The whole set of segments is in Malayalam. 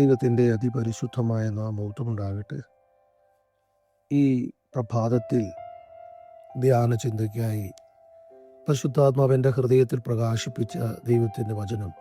ദൈവത്തിന്റെ അതിപരിശുദ്ധമായ നാമൗത്തമുണ്ടാകട്ടെ ഈ പ്രഭാതത്തിൽ ധ്യാന ചിന്തയ്ക്കായി പരിശുദ്ധാത്മാവിന്റെ ഹൃദയത്തിൽ പ്രകാശിപ്പിച്ച ദൈവത്തിന്റെ വചനം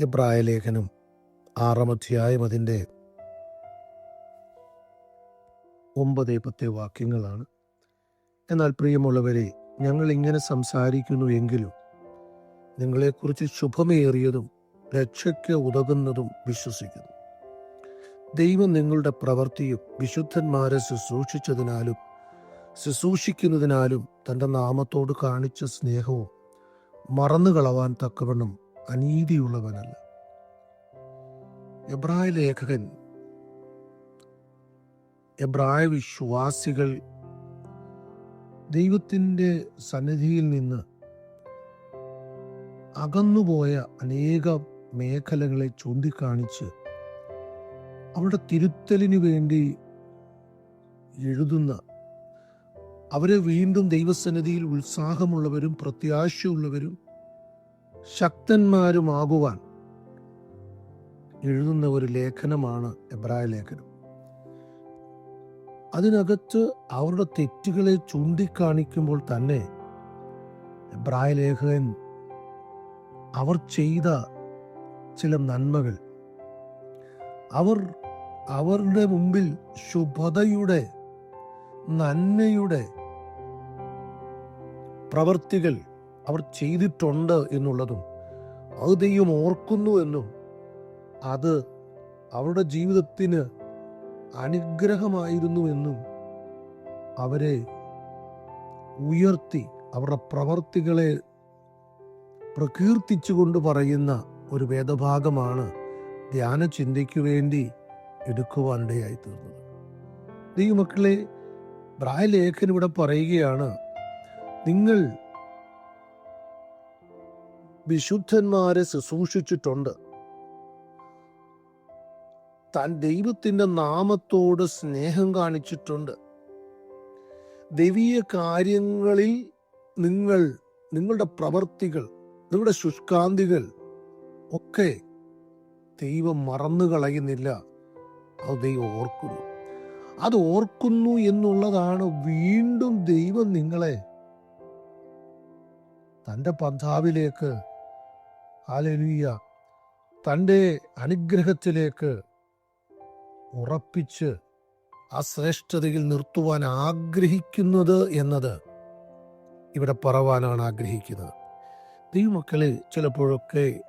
എബ്രായ ലേഖനം ആറാം അതിന്റെ ഒമ്പത് പത്ത് വാക്യങ്ങളാണ്. എന്നാൽ പ്രിയമുള്ളവരെ ഞങ്ങൾ ഇങ്ങനെ സംസാരിക്കുന്നു എങ്കിലും നിങ്ങളെക്കുറിച്ച് ശുഭമേറിയതും രക്ഷയ്ക്ക് ഉതകുന്നതും വിശ്വസിക്കുന്നു. ദൈവം നിങ്ങളുടെ പ്രവൃത്തിയും വിശുദ്ധന്മാരെ ശുശ്രൂഷിച്ചതിനാലും ശുശ്രൂഷിക്കുന്നതിനാലും തന്റെ നാമത്തോട് കാണിച്ച സ്നേഹവും മറന്നു കളവാൻ തക്കവണ്ണം അനീതിയുള്ളവനല്ല. എബ്രായ ലേഖകൻ എബ്രായ വിശ്വാസികൾ ദൈവത്തിന്റെ സന്നിധിയിൽ നിന്ന് അകന്നുപോയ അനേക മേഖലകളെ ചൂണ്ടിക്കാണിച്ച് അവരുടെ തിരുത്തലിന് വേണ്ടി എഴുതുന്ന അവരെ വീണ്ടും ദൈവസന്നിധിയിൽ ഉത്സാഹമുള്ളവരും പ്രത്യാശയുള്ളവരും ശക്തന്മാരുമാകുവാൻ എഴുതുന്ന ഒരു ലേഖനമാണ് എബ്രായ ലേഖനം. അതിനകത്ത് അവരുടെ തെറ്റുകളെ ചൂണ്ടിക്കാണിക്കുമ്പോൾ തന്നെ എബ്രായ ലേഖകൻ അവർ ചെയ്ത ചില നന്മകൾ. അവർ അവരുടെ മുമ്പിൽ ശുഭതയുടെ നന്മയുടെ പ്രവർത്തികൾ അവർ ചെയ്തിട്ടുണ്ട് എന്നുള്ളതും അത് ദൈവം ഓർക്കുന്നു എന്നും അത് അവരുടെ ജീവിതത്തിന് അനുഗ്രഹമായിരുന്നു എന്നും അവരെ ഉയർത്തി അവരുടെ പ്രവർത്തികളെ പ്രകീർത്തിച്ചുകൊണ്ട് പറയുന്ന ഒരു വേദഭാഗമാണ് ധ്യാന ചിന്തയ്ക്ക് വേണ്ടി എടുക്കുവാനിടയായി തീർന്നത് ദൈവമക്കളെ ബ്രായലേഖൻ ഇവിടെ പറയുകയാണ് നിങ്ങൾ വിശുദ്ധന്മാരെ ശുശ്രൂഷിച്ചിട്ടുണ്ട്. താൻ ദൈവത്തിന്റെ നാമത്തോട് സ്നേഹം കാണിച്ചിട്ടുണ്ട്. ദൈവീയ കാര്യങ്ങളിൽ നിങ്ങൾ നിങ്ങളുടെ പ്രവർത്തികൾ നിങ്ങളുടെ ശുഷ്കാന്തികൾ ഒക്കെ ദൈവം മറന്നു കളയുന്നില്ല. അത് ദൈവം ഓർക്കുന്നു. അത് ഓർക്കുന്നു എന്നുള്ളതാണ് വീണ്ടും ദൈവം നിങ്ങളെ തന്റെ പന്ഥാവിലേക്ക് ഹാലലുയ്യ തന്റെ അനുഗ്രഹത്തിലേക്ക് ഉറപ്പിച്ച് ആ ശ്രേഷ്ഠതയിൽ നിർത്തുവാൻ ആഗ്രഹിക്കുന്നത് എന്നത് ഇവിടെ പറവാനാണ് ആഗ്രഹിക്കുന്നത്. ദൈവമക്കളെ ചിലപ്പോഴൊക്കെ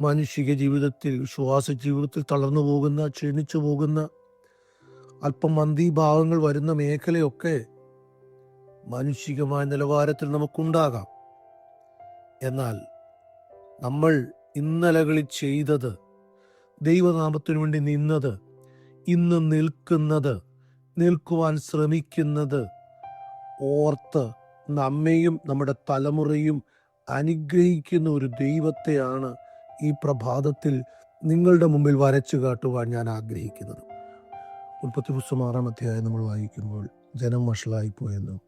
മാനുഷിക ജീവിതത്തിൽ ശ്വാസ ജീവിതത്തിൽ തളർന്നു പോകുന്ന ക്ഷീണിച്ചു പോകുന്ന അല്പം മന്ദീഭാവങ്ങൾ വരുന്ന മേഖലയൊക്കെ മാനുഷികമായ നിലവാരത്തിൽ നമുക്കുണ്ടാകാം. എന്നാൽ നമ്മൾ ഇന്നലകളിൽ ചെയ്തത് ദൈവനാമത്തിനു വേണ്ടി നിന്നത് ഇന്ന് നിൽക്കുന്നത് നിൽക്കുവാൻ ശ്രമിക്കുന്നത് ഓർത്ത് നമ്മെയും നമ്മുടെ തലമുറയും അനുഗ്രഹിക്കുന്ന ഒരു ദൈവത്തെയാണ് ഈ പ്രഭാതത്തിൽ നിങ്ങളുടെ മുമ്പിൽ വരച്ചു കാട്ടുവാൻ ഞാൻ ആഗ്രഹിക്കുന്നത്. ഉൽപ്പത്തി പുസ്തകം ആറാം അധ്യായം നമ്മൾ വായിക്കുമ്പോൾ ജനം വഷളായിപ്പോയെന്നും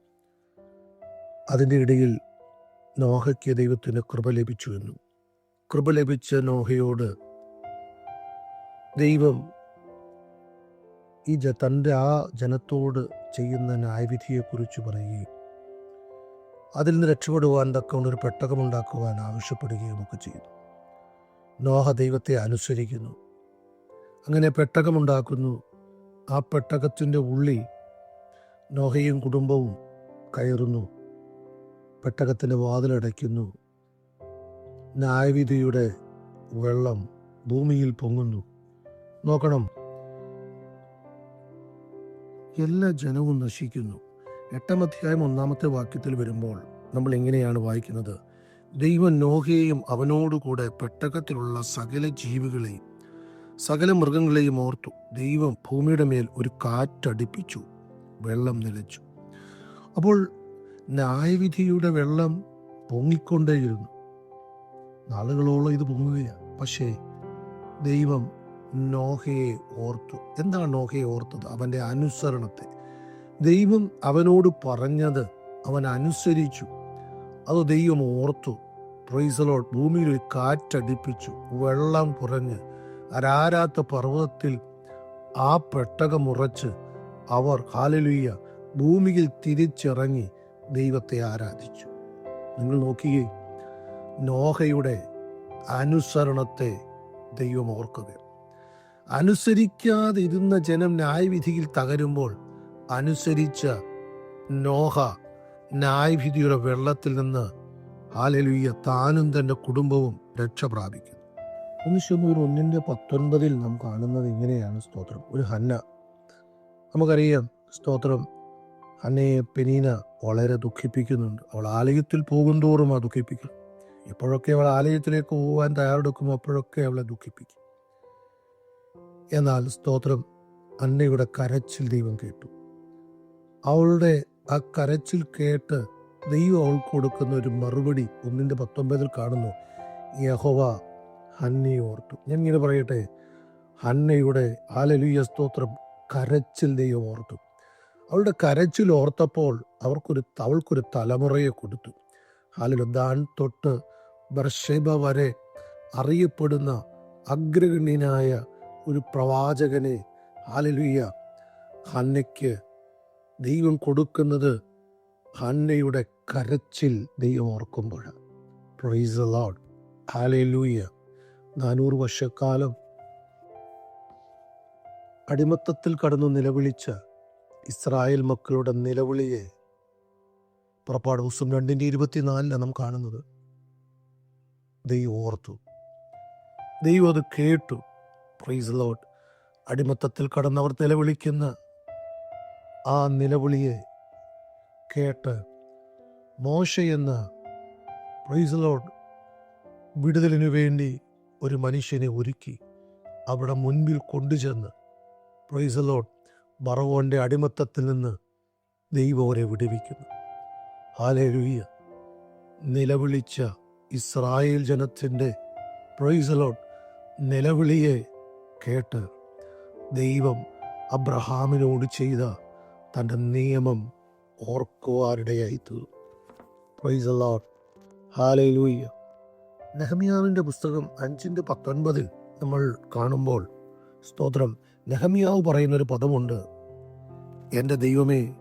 അതിന്റെ ഇടയിൽ നോഹയ്ക്ക് ദൈവത്തിന് കൃപ ലഭിച്ചു എന്നും കൃപ ലഭിച്ച നോഹയോട് ദൈവം ഈ ജ തന്റെ ആ ജനത്തോട് ചെയ്യുന്ന ന്യായവിധിയെക്കുറിച്ച് പറയുകയും അതിൽ നിന്ന് രക്ഷപ്പെടുവാൻ തക്കൊണ്ടൊരു പെട്ടകമുണ്ടാക്കുവാൻ ആവശ്യപ്പെടുകയും ഒക്കെ ചെയ്തു നോഹ ദൈവത്തെ അനുസരിക്കുന്നു. അങ്ങനെ പെട്ടകമുണ്ടാക്കുന്നു. ആ പെട്ടകത്തിന്റെ ഉള്ളി നോഹയും കുടുംബവും കയറുന്നു. പെട്ടകത്തിന്റെ വാതിലടയ്ക്കുന്നു. ന്യായവിധിയുടെ വെള്ളം ഭൂമിയിൽ പൊങ്ങുന്നു. നോക്കണം. എല്ലാ ജനവും നശിക്കുന്നു. എട്ടാം അധ്യായം ഒന്നാമത്തെ വാക്യത്തിൽ വരുമ്പോൾ നമ്മൾ എങ്ങനെയാണ് വായിക്കുന്നത്. ദൈവം നോഹയെയും അവനോടുകൂടെ പെട്ടകത്തിലുള്ള സകല ജീവികളെയും സകല മൃഗങ്ങളെയും ഓർത്തു. ദൈവം ഭൂമിയുടെ മേൽ ഒരു കാറ്റടിപ്പിച്ചു വെള്ളം നിലച്ചു. അപ്പോൾ ന്യായവിധിയുടെ വെള്ളം പൊങ്ങിക്കൊണ്ടേയിരുന്നു. നാളുകളോളം ഇത് പൊങ്ങുകയാണ്. പക്ഷേ ദൈവം നോഹയെ ഓർത്തു. എന്താണ് നോഹയെ ഓർത്തത്? അവന്റെ അനുസരണത്തെ. ദൈവം അവനോട് പറഞ്ഞത് അവൻ അനുസരിച്ചു. അത് ദൈവം ഓർത്തു. പ്രൈസലോട്ട് ഭൂമിയിൽ ഒരു കാറ്റടിപ്പിച്ചു. വെള്ളം കുറഞ്ഞ് അരാരാത്ത പർവതത്തിൽ ആ പെട്ടകം ഉറച്ച് അവർ ഹാലലുയ്യ ഭൂമിയിൽ തിരിച്ചിറങ്ങി ദൈവത്തെ ആരാധിച്ചു. നിങ്ങൾ നോക്കിയേ നോഹയുടെ അനുസരണത്തെ ദൈവം ഓർക്കുക. അനുസരിക്കാതിരുന്ന ജനം ന്യായവിധിയിൽ തകരുമ്പോൾ അനുസരിച്ച നോഹ ന്യായവിധിയുടെ വെള്ളത്തിൽ നിന്ന് ഹാലലുയ്യ താനും തന്റെ കുടുംബവും രക്ഷ പ്രാപിക്കുന്നു. മനുഷ്യനൂർ ഒന്നിന്റെ പത്തൊൻപതിൽ നാം കാണുന്നത് ഇങ്ങനെയാണ് സ്തോത്രം. ഒരു ഹന്ന. നമുക്കറിയാം സ്തോത്രം ഹന്നയെ പെനീന വളരെ ദുഃഖിപ്പിക്കുന്നുണ്ട്. അവൾ ആലയത്തിൽ പോകുന്തോറും ആ ദുഃഖിപ്പിക്കും. എപ്പോഴൊക്കെ അവൾ ആലയത്തിലേക്ക് പോകാൻ തയ്യാറെടുക്കും അപ്പോഴൊക്കെ അവളെ ദുഃഖിപ്പിക്കും. എന്നാൽ സ്തോത്രം അന്നയുടെ കരച്ചിൽ ദൈവം കേട്ടു. അവളുടെ ആ കരച്ചിൽ കേട്ട് ദൈവം അവൾക്ക് കൊടുക്കുന്ന ഒരു മറുപടി ഒന്നിന്റെ പത്തൊമ്പതിൽ കാണുന്നു. യഹോവ ഹന്നയെ ഓർത്തു. ഞാൻ ഇങ്ങനെ പറയട്ടെ ഹന്നയുടെ ആലലുയ സ്തോത്രം കരച്ചിൽ ദൈവം ഓർത്തു. അവളുടെ കരച്ചിൽ ഓർത്തപ്പോൾ അവർക്കൊരു അവൾക്കൊരു തലമുറയെ കൊടുത്തു. ഹാലലു ദാൻ തൊട്ട് ബർഷേബ വരെ അറിയപ്പെടുന്ന അഗ്രഗണ്യനായ ഒരു പ്രവാചകനെ ഹാലലുയ്യ ഹന്നയ്ക്ക് ദൈവം കൊടുക്കുന്നത് ഹന്നയുടെ കരച്ചിൽ ദൈവം ഓർക്കുമ്പോഴാണ് പ്രൈസ് ലോഡ് ഹാലേ ലൂയ നാനൂറ് വർഷക്കാലം അടിമത്തത്തിൽ കടന്നു നിലവിളിച്ച ഇസ്രായേൽ മക്കളുടെ നിലവിളിയെ പുറപ്പാട് ദിവസം രണ്ടിന്റെ ഇരുപത്തിനാലിലാണ് നാം കാണുന്നത്. ദൈവം ഓർത്തു. ദൈവം അത് കേട്ടു. പ്രൈസ് ലോഡ് അടിമത്തത്തിൽ കടന്നവർ നിലവിളിക്കുന്ന ആ നിലവിളിയെ കേട്ട് മോശയെന്ന് എന്ന പ്രൈസ് ലോഡ് വിടുതലിനു വേണ്ടി ഒരു മനുഷ്യനെ ഒരുക്കി അവിടെ മുൻപിൽ കൊണ്ടുചെന്ന് പ്രൈസ് മറവോന്റെ അടിമത്തത്തിൽ നിന്ന് ദൈവം അവരെ വിടുവിക്കുന്നു. ഹാലേലുയ്യ നിലവിളിച്ച ഇസ്രായേൽ ജനത്തിന്റെ പ്രൈസ് ലോഡ് നിലവിളിയെ കേട്ട് ദൈവം അബ്രഹാമിനോട് ചെയ്ത തന്റെ നിയമം ഓർക്കുവാനിടയായി തീർന്നു പ്രൈസ് ഹാലേലൂയ്യ നെഹമിയാവിന്റെ പുസ്തകം അഞ്ചിന്റെ പത്തൊൻപതിൽ നമ്മൾ കാണുമ്പോൾ സ്തോത്രം. നെഹമിയാവ് പറയുന്നൊരു പദമുണ്ട് എന്റെ ദൈവമേ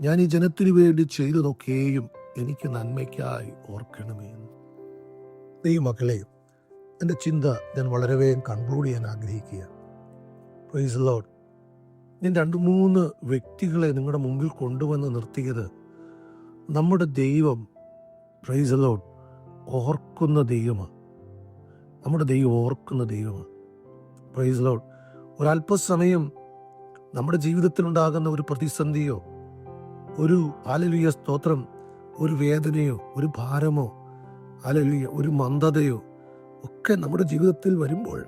ഞാൻ ഈ ജനത്തിനു വേണ്ടി ചെയ്തതൊക്കെയും എനിക്ക് നന്മയ്ക്കായി ഓർക്കണമേ എന്ന്. ദൈവമക്കളെ എന്റെ ചിന്ത ഞാൻ വളരെ വേഗം കൺക്ലൂഡ് ചെയ്യാൻ ആഗ്രഹിക്കുക പ്രൈസ് ലോഡ് ഞാൻ രണ്ട് മൂന്ന് വ്യക്തികളെ നിങ്ങളുടെ മുമ്പിൽ കൊണ്ടുവന്ന് നിർത്തിയത് നമ്മുടെ ദൈവം പ്രൈസ് ലോഡ് ഓർക്കുന്ന ദൈവമാണ്. നമ്മുടെ ദൈവം ഓർക്കുന്ന ദൈവമാണ്. പ്രൈസ് ലോഡ് ഒരല്പസമയം നമ്മുടെ ജീവിതത്തിലുണ്ടാകുന്ന ഒരു പ്രതിസന്ധിയോ ഒരു ആലലുയ സ്തോത്രം ഒരു വേദനയോ ഒരു ഭാരമോ ആലലുയ ഒരു മന്ദതയോ ഒക്കെ നമ്മുടെ ജീവിതത്തിൽ വരുമ്പോൾ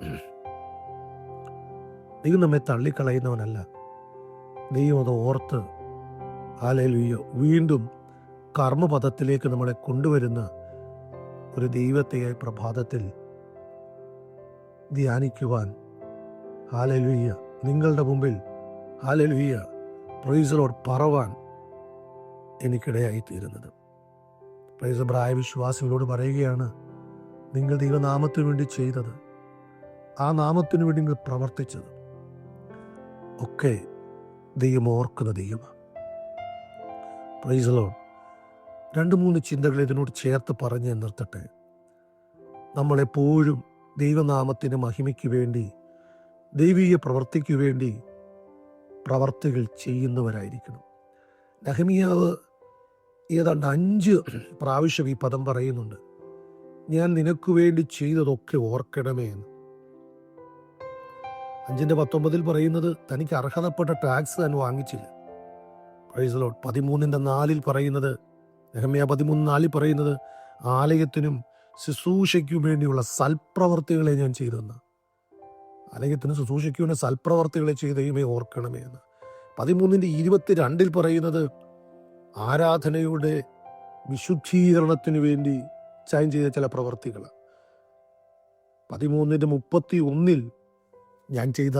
ദൈവം നമ്മെ തള്ളിക്കളയുന്നവനല്ല. ദൈവം അത് ഓർത്ത് ആലയിലുയ്യോ വീണ്ടും കർമ്മപഥത്തിലേക്ക് നമ്മളെ കൊണ്ടുവരുന്ന ഒരു ദൈവത്തെ പ്രഭാതത്തിൽ ധ്യാനിക്കുവാൻ ആലലുയ്യ നിങ്ങളുടെ മുമ്പിൽ ആലലുയ്യ പ്രൈസലോട് പറവാൻ എനിക്കിടയായി തീരുന്നത്. പ്രൈസ് പ്രായ വിശ്വാസികളോട് പറയുകയാണ് നിങ്ങൾ ദൈവനാമത്തിനു വേണ്ടി ചെയ്തത് ആ നാമത്തിനു വേണ്ടി നിങ്ങൾ പ്രവർത്തിച്ചത് ഒക്കെ ദൈവം ഓർക്കുന്ന ദൈവമാണ് രണ്ട് മൂന്ന് ചിന്തകൾ ഇതിനോട് ചേർത്ത് പറഞ്ഞ് നിർത്തട്ടെ. നമ്മളെപ്പോഴും ദൈവനാമത്തിന് മഹിമയ്ക്ക് വേണ്ടി ദൈവീയ പ്രവർത്തിക്ക് വേണ്ടി പ്രവർത്തികൾ ചെയ്യുന്നവരായിരിക്കണം. നഹമിയാവ് ഏതാണ്ട് അഞ്ച് പ്രാവശ്യം ഈ പദം പറയുന്നുണ്ട്. ഞാൻ നിനക്ക് വേണ്ടി ചെയ്തതൊക്കെ ഓർക്കണമേ എന്ന്. അഞ്ചിന്റെ പത്തൊമ്പതിൽ പറയുന്നത് തനിക്ക് അർഹതപ്പെട്ട ടാക്സ് താൻ വാങ്ങിച്ചില്ല. പ്രൈസലോട്ട് പതിമൂന്നിന്റെ നാലിൽ പറയുന്നത് നെഹമ്യ പതിമൂന്ന് നാലിൽ പറയുന്നത് ആലയത്തിനും ശുശ്രൂഷയ്ക്കും വേണ്ടിയുള്ള സൽപ്രവർത്തികളെ ഞാൻ ചെയ്തെന്ന്. ആലയത്തിന് ശുശ്രൂഷയ്ക്ക് വേണ്ടി സൽപ്രവർത്തികളെ ചെയ്ത് ഓർക്കണമേ എന്ന്. പതിമൂന്നിന്റെ ഇരുപത്തിരണ്ടിൽ പറയുന്നത് ആരാധനയുടെ വിശുദ്ധീകരണത്തിന് വേണ്ടി ചൈൻ ചെയ്ത ചില പ്രവർത്തികൾ പതിമൂന്നിന്റെ മുപ്പത്തി ഒന്നിൽ ഞാൻ ചെയ്ത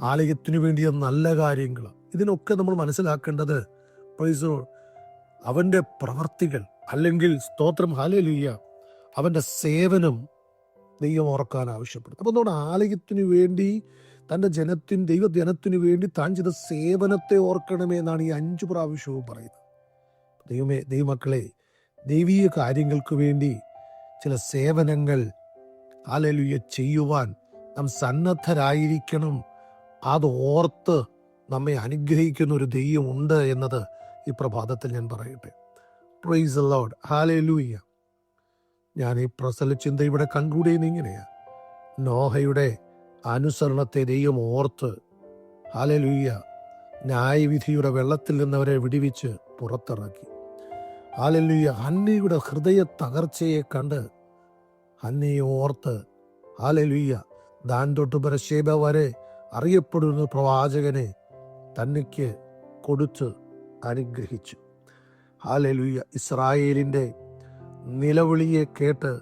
ആലയത്തിനു വേണ്ടിയ നല്ല കാര്യങ്ങൾ. ഇതിനൊക്കെ നമ്മൾ മനസ്സിലാക്കേണ്ടത് പ്രൈസോ അവന്റെ പ്രവർത്തികൾ അല്ലെങ്കിൽ സ്തോത്രം ഹാലലുയ്യ അവന്റെ സേവനം ദൈവം ഓർക്കാൻ ആവശ്യപ്പെടുന്നു അപ്പം നമ്മുടെ ആലയത്തിന് വേണ്ടി തന്റെ ജനത്തിന് ദൈവജനത്തിനു വേണ്ടി താൻ ചെയ്ത സേവനത്തെ ഓർക്കണമേ എന്നാണ് ഈ അഞ്ച് പ്രാവശ്യവും പറയുന്നത്. ദൈവമേ ദൈവമക്കളെ ദൈവീയ കാര്യങ്ങൾക്ക് വേണ്ടി ചില സേവനങ്ങൾ ആലലുയ ചെയ്യുവാൻ നാം സന്നദ്ധരായിരിക്കണം. അത് ഓർത്ത് നമ്മെ അനുഗ്രഹിക്കുന്ന ഒരു ദൈവം ഉണ്ട് എന്നത് ഈ പ്രഭാതത്തിൽ ഞാൻ പറയട്ടെ. പ്രൈസ് ലോഡ് ഹാലലൂയ്യ ഞാൻ ഈ പ്രസല ചിന്ത ഇവിടെ കൺക്ലൂഡ് ചെയ്യുന്ന ഇങ്ങനെയാ. നോഹയുടെ അനുസരണത്തെ ദൈവം ഓർത്ത് ഹാലലൂയ്യ ന്യായവിധിയുടെ വെള്ളത്തിൽ നിന്നവരെ വിടിവിച്ച് പുറത്തിറക്കി. ഹാലലൂയ്യ ഹന്നയുടെ ഹൃദയ തകർച്ചയെ കണ്ട് ഹന്നയെ ഓർത്ത് ഹാലലൂയ്യ ദാൻ തൊട്ട് ബരശേബ വരെ അറിയപ്പെടുന്ന പ്രവാചകനെ തന്നിക്ക് കൊടുത്ത് അനുഗ്രഹിച്ചു. ഹാലലുയ്യ ഇസ്രായേലിന്റെ നിലവിളിയെ കേട്ട്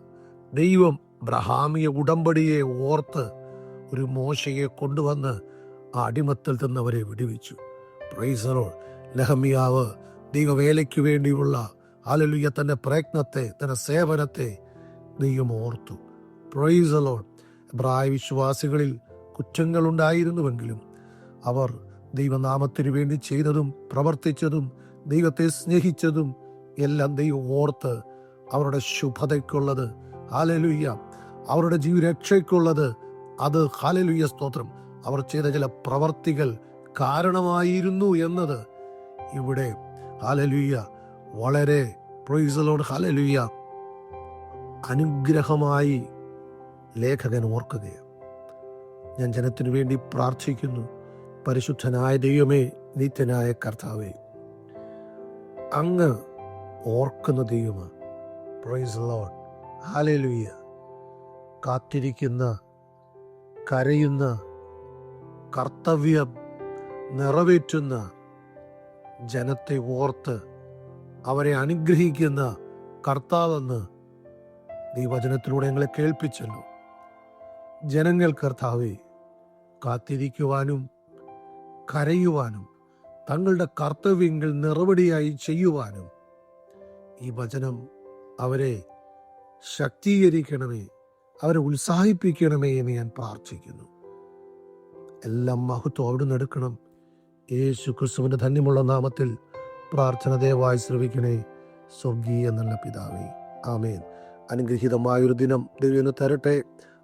ദൈവം ബ്രഹാമിയ ഉടമ്പടിയെ ഓർത്ത് ഒരു മോശയെ കൊണ്ടുവന്ന് ആ അടിമത്തിൽ നിന്നവരെ വിടുവിച്ചു. പ്രൈസറോ ലഹമിയാവ് ദൈവവേലയ്ക്ക് വേണ്ടിയുള്ള ഹാലലുയ്യ തന്റെ പ്രയത്നത്തെ തന്റെ സേവനത്തെ ദൈവം ഓർത്തു. പ്രൈസലോൺ എബ്രായ വിശ്വാസികളിൽ കുറ്റങ്ങളുണ്ടായിരുന്നുവെങ്കിലും അവർ ദൈവനാമത്തിന് വേണ്ടി ചെയ്തതും പ്രവർത്തിച്ചതും ദൈവത്തെ സ്നേഹിച്ചതും എല്ലാം ദൈവം ഓർത്ത് അവരുടെ ശുഭതയ്ക്കുള്ളത്. ഹാലലുയ്യ അവരുടെ ജീവരക്ഷയ്ക്കുള്ളത്. അത് ഹാലലുയ്യ സ്തോത്രം. അവർ ചെയ്ത ചില പ്രവർത്തികൾ കാരണമായിരുന്നു എന്നത് ഇവിടെ. ഹാലലുയ്യ വളരെ പ്രൊയ്സലോട് ഹാലലുയ്യ അനുഗ്രഹമായി ലേഖകൻ ഓർക്കുകയാണ്. ഞാൻ ജനത്തിനു വേണ്ടി പ്രാർത്ഥിക്കുന്നു. പരിശുദ്ധനായ ദൈവമേ നിത്യനായ കർത്താവേ. അങ്ങ് ഓർക്കുന്ന ദൈവമാണ് പ്രൈസ് കാത്തിരിക്കുന്ന കരയുന്ന കർത്തവ്യം നിറവേറ്റുന്ന ജനത്തെ ഓർത്ത് അവരെ അനുഗ്രഹിക്കുന്ന കർത്താവെന്ന് നീ വചനത്തിലൂടെ ഞങ്ങളെ കേൾപ്പിച്ചല്ലോ. ജനങ്ങൾ കർത്താവെ കാത്തിരിക്കുവാനും കരയുവാനും തങ്ങളുടെ കർത്തവ്യങ്ങൾ നിറവടിയായി ചെയ്യുവാനും ഈ വചനം അവരെ ശക്തീകരിക്കണമേ അവരെ ഉത്സാഹിപ്പിക്കണമേ എന്ന് ഞാൻ പ്രാർത്ഥിക്കുന്നു. എല്ലാം മഹത്വം അവിടുന്ന് എടുക്കണം. യേശു ക്രിസ്തുവിന്റെ ധന്യമുള്ള നാമത്തിൽ പ്രാർത്ഥന ദയവായി ശ്രവിക്കണേ. സ്വർഗീയ നല്ല പിതാവേ ആമേൻ. അനുഗ്രഹീതമായൊരു ദിനം ദൈവം തരട്ടെ.